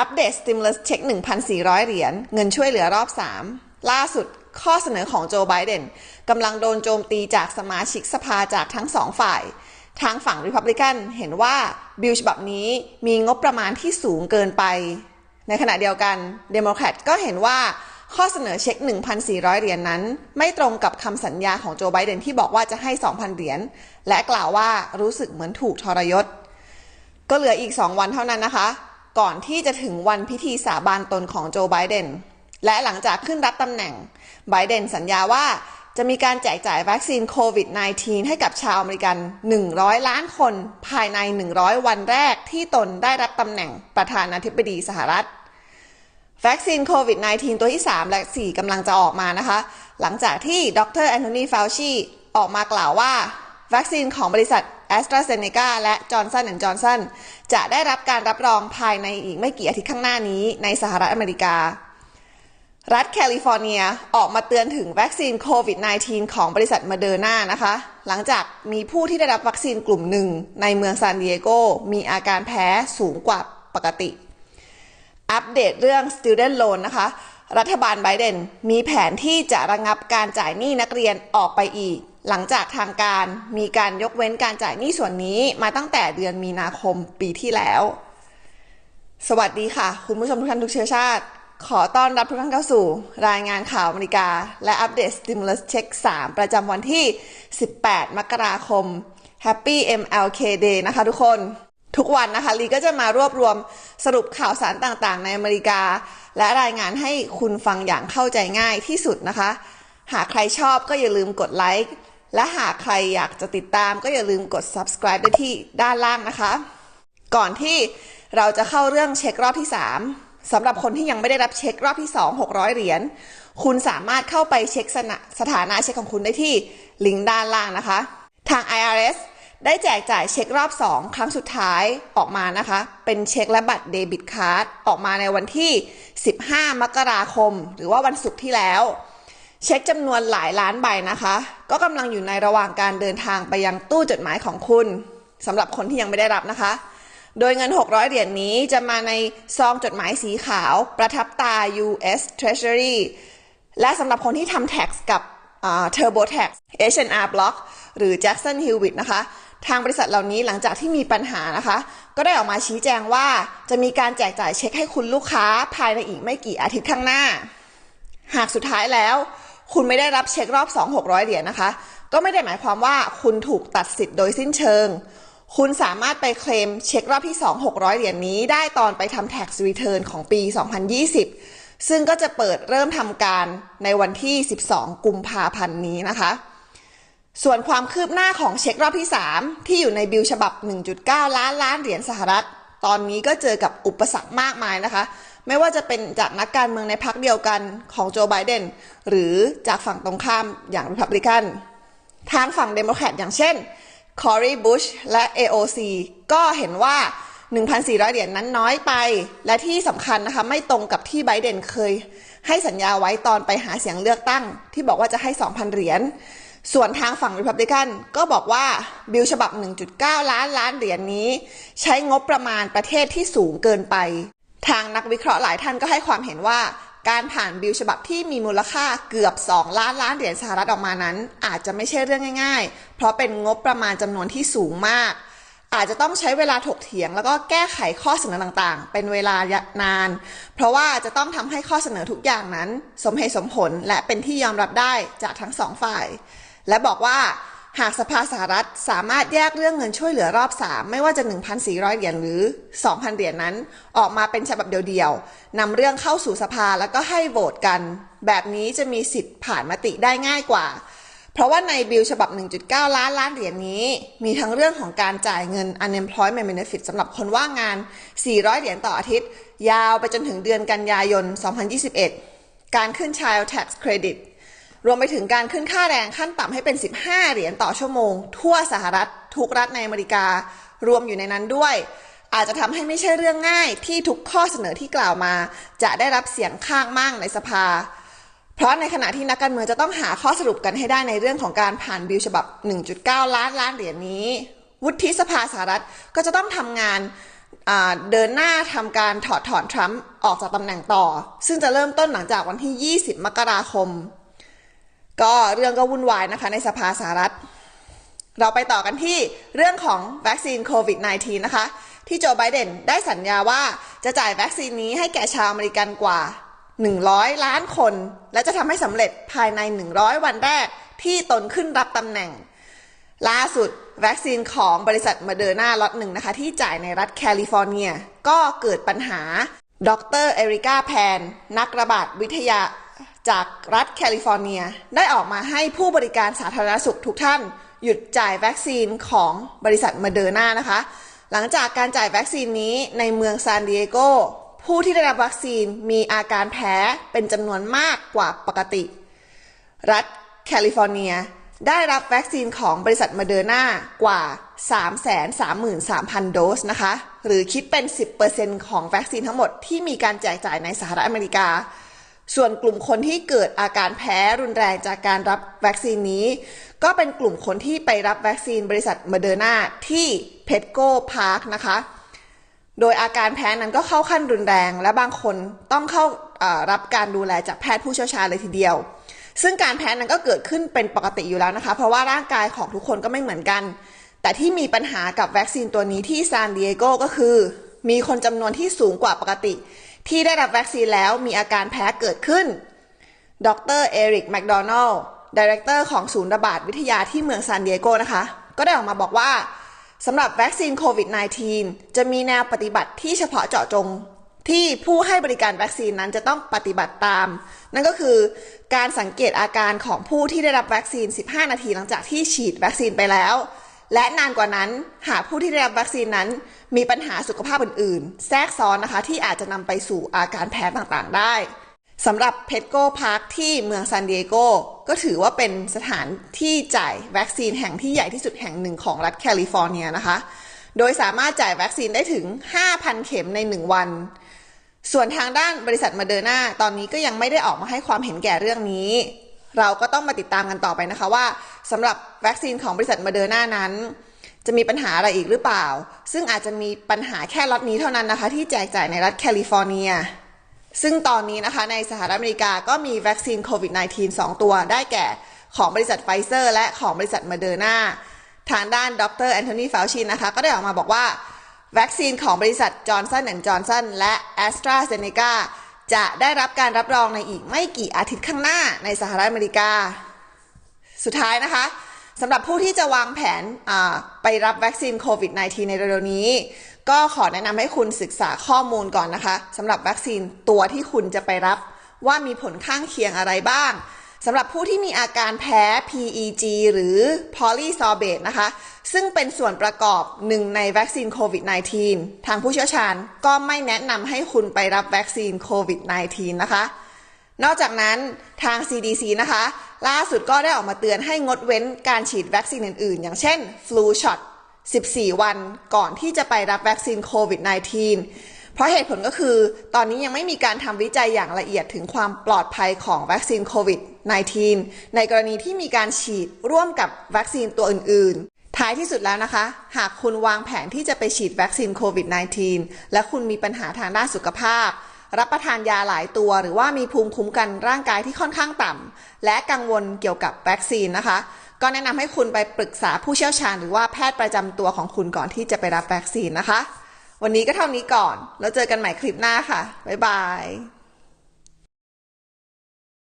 อัปเดต stimulus เช็ค 1,400 เหรียญ เงินช่วยเหลือรอบ 3 ล่าสุดข้อเสนอของโจไบเดนกำลังโดนโจมตีจากสมาชิกสภาจากทั้งสองฝ่าย ทางฝั่งริพับลิกันเห็นว่าบิลฉบับนี้มีงบประมาณที่สูงเกินไป ในขณะเดียวกันเดโมแครตก็เห็นว่าข้อเสนอเช็ค 1,400 เหรียญนนั้น ไม่ตรงกับคำสัญญาของโจไบเดนที่บอกว่าจะให้ 2,000 เหรียญ และกล่าวว่ารู้สึกเหมือนถูกทรยศ ก็เหลืออีก 2 วันเท่านั้นนะคะ ก่อนที่จะถึงวันพิธีสาบานตนของโจไบเดน และหลังจากขึ้นรับตำแหน่ง ไบเดนสัญญาว่าจะมีการแจกจ่ายวัคซีนโควิด -19 ให้กับชาวอเมริกัน 100 ล้านคนภายใน 100 วันแรกที่ตนได้รับตำแหน่งประธานาธิบดีสหรัฐ วัคซีนโควิด -19 ตัวที่ 3 และ 4กำลังจะออกมานะคะ หลังจากที่ดรแอนโทนี ฟาวชี ออกมากล่าวว่า วัคซีนของบริษัท a s t r a z เซ e c a และ Johnson Johnson จะได้รับการรับรองภายในอีกไม่กี่อาทิตย์ข้างหน้านี้ในสหรัฐอเมริการัฐแคลิฟอร์เนียออกมาเตือนถึงวัคซีนโควิด -19 ของบริษัทมาเดอร์นานะคะ หลังจากมีผู้ที่ได้รับวัคซีนกลุ่มหนึ่งในเมืองซานดิเอโกมีอาการแพ้สูงกว่าปกติ อัปเดตเรื่อง student loan นะคะ รัฐบาลไบเดนมีแผนที่จะระงับการจ่ายหนี้นักเรียนออกไปอีก หลังจากทางการมีการยกเว้นการจ่ายหนี้ส่วนนี้มาตั้งแต่เดือนมีนาคมปีที่แล้ว สวัสดีค่ะ คุณผู้ชมทุกท่านทุกเชื้อชาติ ขอต้อนรับทุกท่านเข้าสู่ รายงานข่าวอเมริกา และอัปเดต stimulus check 3 ประจำวันที่ 18 มกราคม Happy MLK Day นะคะทุกคน ทุกวันนะคะลีก็จะมารวบรวมสรุปข่าวสารต่างๆ ในอเมริกา และรายงานให้คุณฟังอย่างเข้าใจง่ายที่สุดนะคะ หากใครชอบก็อย่าลืมกดไลค์และหากใครอยากจะติดตามก็อย่าลืมกด subscribe ได้ที่ด้านล่างนะคะ ก่อนที่เราจะเข้าเรื่องเช็ครอบที่ 3สำหรับคนที่ยังไม่ได้รับเช็ครอบที่ 2 600 เหรียญคุณสามารถเข้าไปเช็คสถานะเช็คของคุณได้ที่ลิงก์ด้านล่างนะคะ ทาง IRS ได้แจกจ่ายเช็ครอบ 2 ครั้งสุดท้ายออกมานะคะ เป็นเช็คและบัตรเดบิตการ์ดออกมาในวันที่ 15 มกราคม หรือว่าวันศุกร์ที่แล้ว เช็คจำนวนหลายล้านใบนะคะ ก็กำลังอยู่ในระหว่างการเดินทางไปยังตู้จดหมายของคุณสำหรับคนที่ยังไม่ได้รับนะคะ โดยเงิน 600 เหรียญนนี้จะมาในซองจดหมายสีขาว ประทับตา US Treasury และสำหรับคนที่ทำ tax กับ TurboTax H&R Block หรือ Jackson Hewitt นะคะ ทางบริษัทเหล่านี้หลังจากที่มีปัญหานะคะ ก็ได้ออกมาชี้แจงว่าจะมีการแจกจ่ายเช็คให้คุณลูกค้าภายในอีกไม่กี่อาทิตย์ข้างหน้า หากสุดท้ายแล้ว คุณไม่ได้รับเช็ครอบ 2 600 เหรียญนะคะ ก็ไม่ได้หมายความว่าคุณถูกตัดสิทธิ์โดยสิ้นเชิง คุณสามารถไปเคลมเช็ครอบที่ 2 600 เหรียญนี้ ได้ตอนไปทำ tax return ของปี 2020 ซึ่งก็จะเปิดเริ่มทำการในวันที่ 12 กุมภาพันธ์นี้นะคะ ส่วนความคืบหน้าของเช็ครอบที่ 3 ที่อยู่ในบิลฉบับ 1.9 ล้านล้านเหรียญสหรัฐ ตอนนี้ก็เจอกับอุปสรรคมากมายนะคะ ไม่ว่าจะเป็นจากนักการเมืองในพรรคเดียวกันของโจไบเดนหรือจากฝั่งตรงข้ามอย่างริพับลิกันทางฝั่งเดโมแครตอย่างเช่นคอรีบุชและ AOC ก็เห็นว่า 1,400 เหรียญนนั้นน้อยไป และที่สำคัญนะคะไม่ตรงกับที่ไบเดนเคย ให้สัญญาไว้ตอนไปหาเสียงเลือกตั้ง ที่บอกว่าจะให้ 2,000 เหรียญ ส่วนทางฝั่งริพับลิกันก็บอกว่าบิลฉบับ 1.9 ล้านล้านเหรียญนนี้ ใช้งบประมาณประเทศที่สูงเกินไป ทางนักวิเคราะห์หลายท่านก็ให้ความเห็นว่า การผ่านบิลฉบับที่มีมูลค่าเกือบ 2 ล้านล้านเหรียญสหรัฐออกมานั้น อาจจะไม่ใช่เรื่องง่าย ๆ เพราะเป็นงบประมาณจำนวนที่สูงมาก อาจจะต้องใช้เวลาถกเถียง แล้วก็แก้ไขข้อเสนอต่างๆ เป็นเวลานาน เพราะว่าจะต้องทำให้ข้อเสนอทุกอย่างนั้น สมเหตุสมผลและเป็นที่ยอมรับได้จากทั้งสองฝ่าย และบอกว่าหากสภาสหรัฐสามารถแยกเรื่องเงินช่วยเหลือรอบ 3 ไม่ว่าจะ 1,400 เหรียญหรือ 2,000 เหรียญนั้น ออกมาเป็นฉบับเดียวๆนำเรื่องเข้าสู่สภาแล้วก็ให้โหวตกัน แบบนี้จะมีสิทธิ์ผ่านมติได้ง่ายกว่า เพราะว่าในบิลฉบับ 1.9 ล้านล้านเหรียญนี้ มีทั้งเรื่องของการจ่ายเงิน unemployment benefit สำหรับคนว่างงาน 400 เหรียญต่ออาทิตย์ ยาวไปจนถึงเดือนกันยายน 2021 การขึ้น child tax credit รวมไปถึงการขึ้นค่าแรงขั้นต่ำให้เป็น 15 เหรียญต่อชั่วโมง ทั่วสหรัฐทุกรัฐในอเมริกา รวมอยู่ในนั้นด้วย อาจจะทำให้ไม่ใช่เรื่องง่ายที่ทุกข้อเสนอที่กล่าวมา จะได้รับเสียงข้างมากในสภา เพราะในขณะที่นักการเมืองจะต้องหาข้อสรุปกันให้ได้ในเรื่องของการผ่านบิลฉบับ 1.9 ล้านล้านเหรียญนี้ วุฒิสภาสหรัฐก็จะต้องทำงานเดินหน้าทำการถอดถอนทรัมป์ออกจากตำแหน่งต่อ ซึ่งจะเริ่มต้นหลังจากวันที่ 20 มกราคม ก็เรื่องก็วุ่นวายนะคะในสภาสหรัฐ เราไปต่อกันที่เรื่องของวัคซีนโควิด -19 นะคะ ที่โจไบเดนได้สัญญาว่าจะจ่ายวัคซีนนี้ให้แก่ชาวอเมริกันกว่า 100 ล้านคน และจะทำให้สำเร็จภายใน 100 วันแรกที่ตนขึ้นรับตำแหน่ง ล่าสุดวัคซีนของบริษัทมาเดอร์นาล็อตหนึ่งนะคะ ที่จ่ายในรัฐแคลิฟอร์เนีย ก็เกิดปัญหาดรเอริกาแพน นักระบาดวิทยา จากรัฐแคลิฟอร์เนีย ได้ออกมาให้ผู้บริการสาธารณสุขทุกท่าน หยุดจ่ายวัคซีนของบริษัทมาเดอร์นานะคะ หลังจากการจ่ายวัคซีนนี้ในเมืองซานดิเอโกผู้ที่ได้รับวัคซีนมีอาการแพ้เป็นจำนวนมากกว่าปกติ รัฐแคลิฟอร์เนีย ได้รับวัคซีนของบริษัทมาเดอร์นากว่า 333,000 โดสนะคะ หรือคิดเป็น 10%ของวัคซีนทั้งหมดที่มีการแจกจ่ายในสหรัฐอเมริกา ส่วนกลุ่มคนที่เกิดอาการแพ้รุนแรงจากการรับวัคซีนนี้ ก็เป็นกลุ่มคนที่ไปรับวัคซีนบริษัทมเดอร์นาที่เพชโกพาร์คนะคะ โดยอาการแพ้นั้นก็เข้าขั้นรุนแรง และบางคนต้องเข้ารับการดูแลจากแพทย์ผู้เชี่ยวชาญเลยทีเดียว ซึ่งการแพ้นั้นก็เกิดขึ้นเป็นปกติอยู่แล้วนะคะ เพราะว่าร่างกายของทุกคนก็ไม่เหมือนกัน แต่ที่มีปัญหากับวัคซีนตัวนี้ที่ซานดิเอโกก็คือ มีคนจำนวนที่สูงกว่าปกติ ที่ได้รับวัคซีนแล้วมีอาการแพ้เกิดขึ้น ดรเอริกแมคโดนัลล์ดีเรคเตอร์ของศูนย์ระบาดวิทยาที่เมืองซานดิเอโกนะคะ ก็ได้ออกมาบอกว่าสำหรับวัคซีนโควิด -19 จะมีแนวปฏิบัติที่เฉพาะเจาะจงที่ผู้ให้บริการวัคซีนนั้นจะต้องปฏิบัติตาม นั่นก็คือการสังเกตอาการของผู้ที่ได้รับวัคซีน 15 นาทีหลังจากที่ฉีดวัคซีนไปแล้ว และนานกว่านั้นหากผู้ที่ได้รับวัคซีนนั้น มีปัญหาสุขภาพอื่น ๆ แทรกซ้อนนะคะที่อาจจะนำไปสู่อาการแพ้ต่างๆ ได้สำหรับเพ t โกพาร์คที่เมืองซานดิเอโกก็ถือว่าเป็นสถานที่จ่ายวัคซีนแห่งที่ใหญ่ที่สุดแห่งหนึ่งของรัฐแคลิฟอร์เนียนะคะ โดยสามารถจ่ายวัคซีนได้ถึง 5,000 เข็มใน 1 วัน ส่วนทางด้านบริษัทมาเดอร์นาตอนนี้ก็ยังไม่ได้ออกมาให้ความเห็นแก่เรื่องนี้ เราก็ต้องมาติดตามกันต่อไปนะคะว่าสำหรับวัคซีนของบริษัทมาเดอร์นานั้น จะมีปัญหาอะไรอีกหรือเปล่า ซึ่งอาจจะมีปัญหาแค่ล็อตนี้เท่านั้นนะคะ ที่แจกจ่ายในรัฐแคลิฟอร์เนีย ซึ่งตอนนี้นะคะในสหรัฐอเมริกาก็มีวัคซีนโควิด -19 2 ตัวได้แก่ของบริษัทไฟเซอร์ และของบริษัทมาเดอร์นาทางด้านดรแอนโทนีฟาวชินนะคะ ก็ได้ออกมาบอกว่าวัคซีนของบริษัทจอร์นสันแอนด์จอร์นสันและแอสตราเซเนกา จะได้รับการรับรองในอีกไม่กี่อาทิตย์ข้างหน้าในสหรัฐอเมริกา สุดท้ายนะคะสำหรับผู้ที่จะวางแผนไปรับวัคซีนโควิด -19 ในเร็วๆนี้ ก็ขอแนะนำให้คุณศึกษาข้อมูลก่อนนะคะสำหรับวัคซีนตัวที่คุณจะไปรับว่ามีผลข้างเคียงอะไรบ้าง สำหรับผู้ที่มีอาการแพ้ PEG หรือ Polysorbate นะคะ ซึ่งเป็นส่วนประกอบหนึ่งในวัคซีนโควิด -19 ทางผู้เชี่ยวชาญก็ไม่แนะนำให้คุณไปรับวัคซีนโควิด -19 นะคะ นอกจากนั้นทาง CDC นะคะ ล่าสุดก็ได้ออกมาเตือนให้งดเว้นการฉีดวัคซีนอื่นๆ อย่างเช่น flu shot 14 วันก่อนที่จะไปรับวัคซีนโควิด -19 ราะเหตุผลก็คือ ตอนนี้ยังไม่มีการทำวิจัยอย่างละเอียดถึงความปลอดภัยของวัคซีนโควิด -19 ในกรณีที่มีการฉีดร่วมกับวัคซีนตัวอื่นๆ ท้ายที่สุดแล้วนะคะ หากคุณวางแผนที่จะไปฉีดวัคซีนโควิด -19 และคุณมีปัญหาทางด้านสุขภาพ รับประทานยาหลายตัวหรือว่ามีภูมิคุ้มกันร่างกายที่ค่อนข้างต่ำและกังวลเกี่ยวกับวัคซีนนะคะก็แนะนำให้คุณไปปรึกษาผู้เชี่ยวชาญหรือว่าแพทย์ประจำตัวของคุณก่อนที่จะไปรับวัคซีนนะคะ วันนี้ก็เท่านี้ก่อน แล้วเจอกันใหม่คลิปหน้าค่ะ บ๊ายบาย